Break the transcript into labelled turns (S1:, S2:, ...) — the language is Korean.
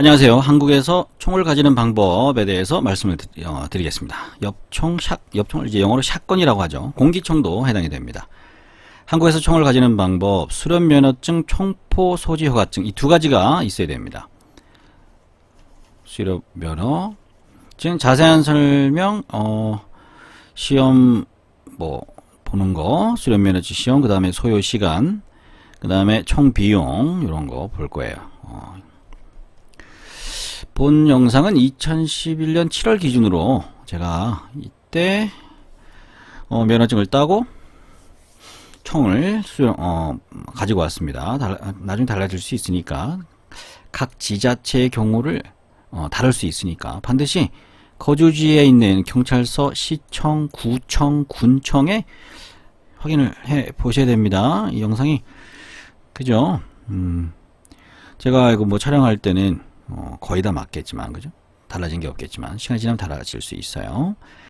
S1: 안녕하세요. 한국에서 총을 가지는 방법에 대해서 말씀을 드- 어, 드리겠습니다. 엽총, 샷, 엽총을 이제 영어로 샷건이라고 하죠. 공기총도 해당이 됩니다. 한국에서 총을 가지는 방법, 수련면허증, 총포 소지 허가증 이 두 가지가 있어야 됩니다. 수련면허증 자세한 설명, 어, 시험 뭐 보는 거, 수련면허증 시험, 그 다음에 소요 시간, 그 다음에 총 비용 이런 거 볼 거예요. 어, 본 영상은 2011년 7월 기준으로 제가 이때 어, 면허증을 따고 총을 수령, 어, 가지고 왔습니다. 달- 나중에 달라질 수 있으니까 각 지자체의 경우를 어, 다를 수 있으니까 반드시 거주지에 있는 경찰서, 시청, 구청, 군청에 확인을 해 보셔야 됩니다. 이 영상이 그죠? 음, 제가 이거 뭐 촬영할 때는 어, 거의 다 맞겠지만 그죠? 달라진 게 없겠지만 시간이 지나면 달라질 수 있어요.